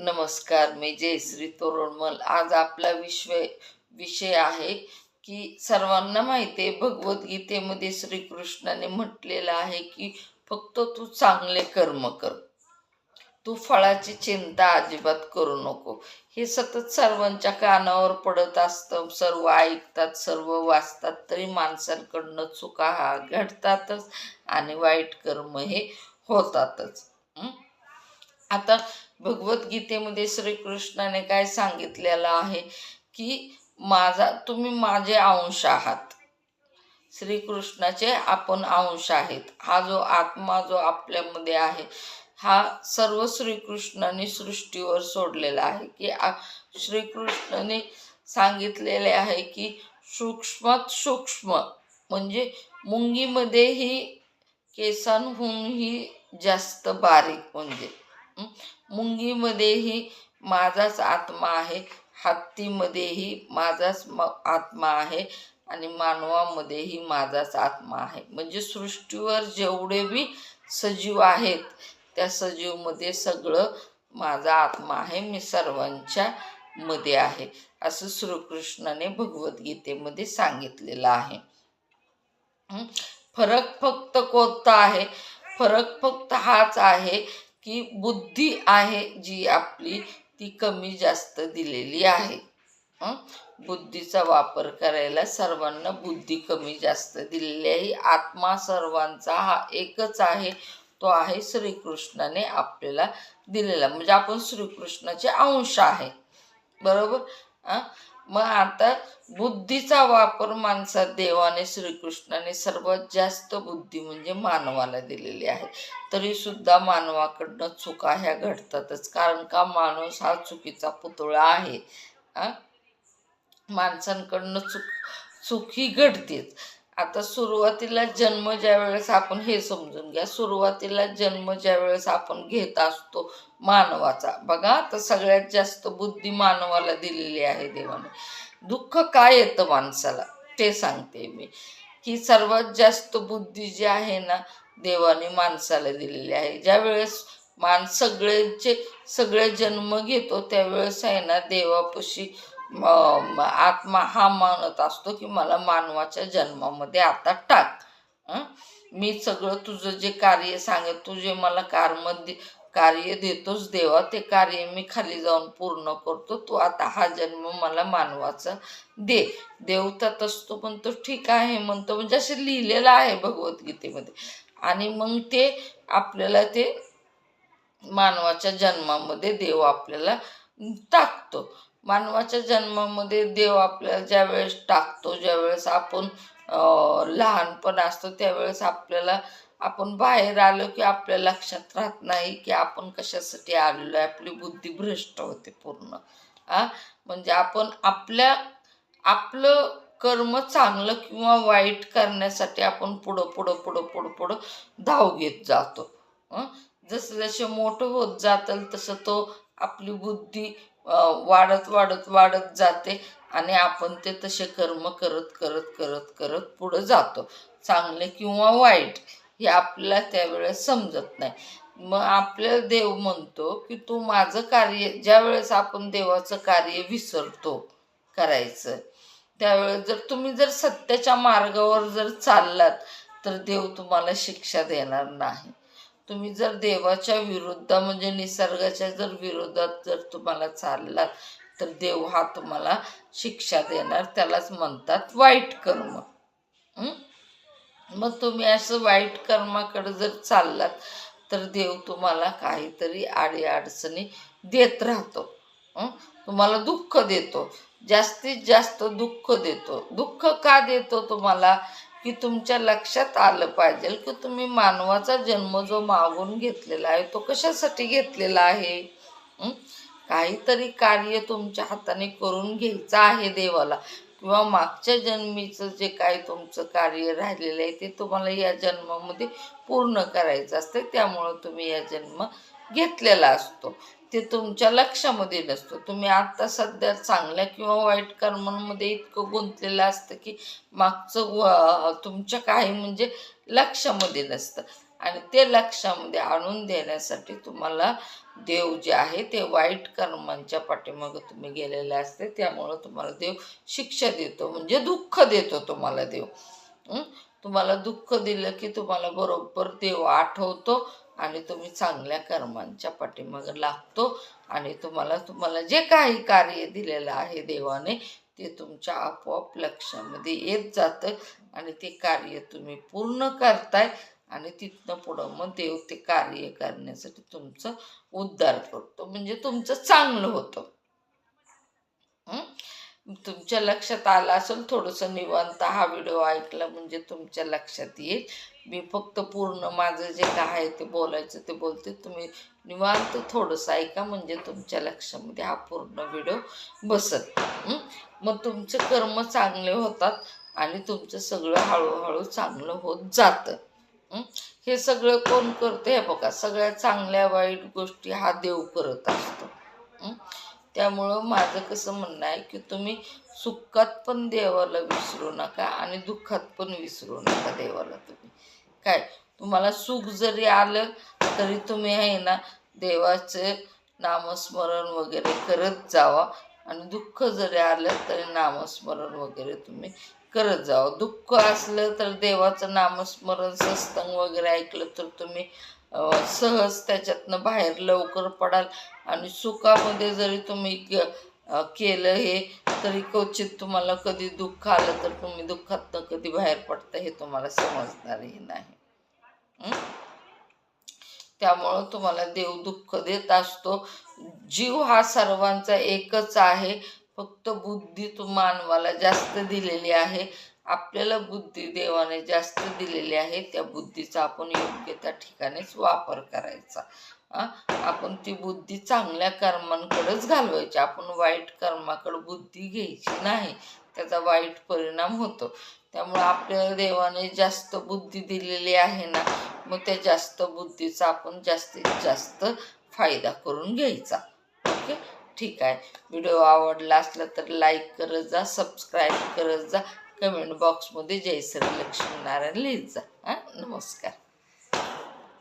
नमस्कार मी जयश्री तोरणमल आज आपला विश्व विषय आहे की सर्वांना माहिती आहे भगवद्गीतेमध्ये श्रीकृष्णाने म्हटलेलं आहे की फक्त तू चांगले कर्म कर. तू फळाची चिंता अजिबात करू नको. हे सतत सर्वांच्या कानावर पडत असतं. सर्व ऐकतात सर्व वाचतात तरी माणसांकडनं चुका हा घडतातच आणि वाईट कर्म हे होतातच. आता भगवद्गीतेमध्ये श्रीकृष्णाने काय सांगितलेलं आहे की माझा तुम्ही माझे अंश आहात. श्रीकृष्णाचे आपण अंश आहेत. हा जो आत्मा जो आपल्यामध्ये आहे हा सर्व श्रीकृष्णाने सृष्टीवर सोडलेला आहे. की श्रीकृष्णाने सांगितलेले आहे की सूक्ष्मात सूक्ष्म म्हणजे मुंगीमध्येही केसांहूनही जास्त बारीक म्हणजे. मुंगीमध्येही माझाच आत्मा आहे हत्तीमध्येही माझाच आत्मा आहे आणि मानवामध्येही माझाच आत्मा आहे. म्हणजे सृष्टीवर जेवढे बी सजीव आहेत त्या सजीवमध्ये सगळं माझा आत्मा आहे मी सर्वांच्या मध्ये आहे असं श्रीकृष्णाने भगवद्गीतेमध्ये सांगितलेलं आहे. फरक फक्त कोणता आहे? फरक फक्त हाच आहे की बुद्धी आहे जी आपली ती कमी जास्त दिलेली आहे. हं? बुद्धीचा वापर करायला सर्वांना बुद्धी कमी जास्त दिलेली आहे. आत्मा सर्वांचा हा एकच आहे तो आहे श्रीकृष्णाने आपल्याला दिलेला. म्हणजे आपण श्रीकृष्णाचे अंश आहे. बरोबर? मग आता बुद्धीचा वापर माणसात देवाने श्रीकृष्णाने सर्वात जास्त बुद्धी म्हणजे मानवाला दिलेली आहे. तरी सुद्धा मानवाकडनं चुका ह्या घडतातच. कारण का? माणूस हा चुकीचा पुतळा आहे. माणसांकडनं चुक चुकी घडतेच. आता सुरुवातीला जन्म ज्या वेळेस आपण हे समजून घ्या सुरुवातीला जन्म ज्या वेळेस आपण घेत असतो मानवाचा. बघा तर सगळ्यात जास्त बुद्धी मानवाला दिलेली आहे देवाने. दुःख काय येतं माणसाला? ते सांगते मी. की सर्वात जास्त बुद्धी जी आहे ना देवाने माणसाला दिलेली आहे. ज्या वेळेस माणस सगळ्यांचे सगळे जन्म घेतो त्यावेळेस आहे ना देवापशी आत्मा हा मानत असतो की मला मानवाच्या जन्मामध्ये आता टाक. मी सगळं तुझं जे कार्य सांगेल तू जे मला कार्म दे कार्य देतोस देवा ते कार्य मी खाली जाऊन पूर्ण करतो. तू आता हा जन्म मला मानवाचा दे. देवतात असतो पण तो ठीक आहे म्हणतो म्हणजे असं लिहिलेलं आहे भगवद्गीतेमध्ये. आणि मग ते आपल्याला ते मानवाच्या जन्मामध्ये देव आपल्याला टाकतो. मानवाच्या जन्मामध्ये देव आपल्याला ज्या वेळेस टाकतो ज्यावेळेस आपण लहानपण असतो त्यावेळेस आपल्याला आपण बाहेर आलो की आपल्या लक्षात राहत नाही की आपण कशासाठी आलेलो आहे. आपली बुद्धी भ्रष्ट होते पूर्ण. आ? म्हणजे आपण आपल्या आपलं कर्म चांगलं किंवा वाईट करण्यासाठी आपण पुढं पुढं पुढं पुढं पुढं धाव घेत जातो. जसं जसे मोठं होत जातं तसं तो आपली बुद्धी वाढत वाढत वाढत जाते आणि आपण ते तसे कर्म करत करत करत करत पुढं जातो. चांगले किंवा वाईट हे आपल्याला त्यावेळेस समजत नाही. मग आपल्याला देव म्हणतो की तू माझं कार्य ज्या वेळेस आपण देवाचं कार्य विसरतो करायचं त्यावेळेस जर तुम्ही जर सत्याच्या मार्गावर जर चाललात तर देव तुम्हाला शिक्षा देणार नाही. तुम्ही जर देवाच्या विरुद्ध म्हणजे निसर्गाच्या जर विरोधात जर तुम्हाला चाललात तर देव हा तुम्हाला शिक्षा देणार. त्यालाच म्हणतात वाईट कर्म. मग तुम्ही असं वाईट कर्माकडे जर चाललात तर देव तुम्हाला काहीतरी आडी अडचणी देत राहतो. तुम्हाला दुःख देतो. जास्तीत जास्त दुःख देतो. दुःख का देतो तुम्हाला? की तुमच्या लक्षात आलं पाहिजे की तुम्ही मानवाचा जन्म जो मागून घेतलेला आहे तो कशासाठी घेतलेला आहे? काहीतरी कार्य तुमच्या हाताने करून घ्यायचं आहे देवाला. किंवा मागच्या जन्मीचं जे काही तुमचं कार्य राहिलेलं आहे ते तुम्हाला या जन्मामध्ये पूर्ण करायचं असतं. त्यामुळं तुम्ही या जन्म घेतलेला असतो. ते तुमच्या लक्षामध्ये नसतो. तुम्ही आत्ता सध्या चांगल्या किंवा वाईट कर्मांमध्ये इतकं गुंतलेलं असतं की मागचं तुमच्या काही म्हणजे लक्षामध्ये नसतं. आणि ते लक्षामध्ये आणून देण्यासाठी तुम्हाला देव जे आहे ते वाईट कर्मांच्या पाठीमागं तुम्ही गेलेले असते. त्यामुळं तुम्हाला देव शिक्षा देतो. म्हणजे दुःख देतो तुम्हाला देव. तुम्हाला दुःख दिलं की तुम्हाला बरोबर देव आठवतो. आणि तुम्ही चांगल्या कर्मांच्या पाठीमागं लागतो आणि तुम्हाला तुम्हाला जे काही कार्य दिलेलं आहे देवाने ते तुमच्या आपोआप लक्षामध्ये येत जातं आणि ते कार्य तुम्ही पूर्ण करताय आणि तिथनं पुढं मग देव ते कार्य करण्यासाठी तुमचं उद्धार करतो. म्हणजे तुमचं चांगलं होतं. तुमच्या लक्षात आलं असेल थोडंसं निवांत हा व्हिडिओ ऐकला म्हणजे तुमच्या लक्षात येईल. मी फक्त पूर्ण माझं जे काय आहे ते बोलायचं ते बोलते. तुम्ही निवांत थोडंसं ऐका म्हणजे तुमच्या लक्षामध्ये हा पूर्ण व्हिडिओ बसत मग तुमचे कर्म चांगले होतात आणि तुमचं सगळं हळूहळू चांगलं होत जातं. हे? सगळं कोण करतं? हे बघा सगळ्या चांगल्या वाईट गोष्टी हा देव करत असतो. त्यामुळं माझं कसं म्हणणं आहे की तुम्ही सुखात पण देवाला विसरू नका आणि दुःखात पण विसरू नका देवाला तुम्ही. काय? तुम्हाला सुख जरी आलं तरी तुम्ही आहे ना देवाचं नामस्मरण वगैरे करत जावा आणि दुःख जरी आलं तरी नामस्मरण वगैरे तुम्ही करत जावं. दुःख असलं तर देवाचं नामस्मरण सत्संग वगैरे ऐकलं तर तुम्ही सहज त्याच्यातनं बाहेर लवकर पडाल. आणि सुखामध्ये जरी तुम्ही केलं हे तरी क्वचित तुम्हाला कधी दुःख आलं तर तुम्ही दुःखातनं कधी बाहेर पडता हे तुम्हाला समजणारही नाही. त्यामुळं तुम्हाला देव दुःख देत असतो. जीव हा सर्वांचा एकच आहे. फक्त बुद्धी तू मानवाला जास्त दिलेली आहे. आपल्याला बुद्धी देवाने जास्त दिलेली आहे त्या बुद्धीचा आपण योग्य त्या ठिकाणीच वापर करायचा. आपण ती बुद्धी चांगल्या कर्मांकडेच घालवायची. आपण वाईट कर्माकडे बुद्धी घ्यायची नाही. त्याचा वाईट परिणाम होतो. त्यामुळे आपल्याला देवाने जास्त बुद्धी दिलेली आहे ना मग त्या जास्त बुद्धीचा आपण जास्तीत जास्त फायदा करून घ्यायचा. ओके? ठीक आहे. व्हिडिओ आवडला असला तर लाईक करत जा सबस्क्राईब करत जा. कमेंट बॉक्समध्ये जय श्री लक्ष्मीनारायण लिहित जा. हां नमस्कार.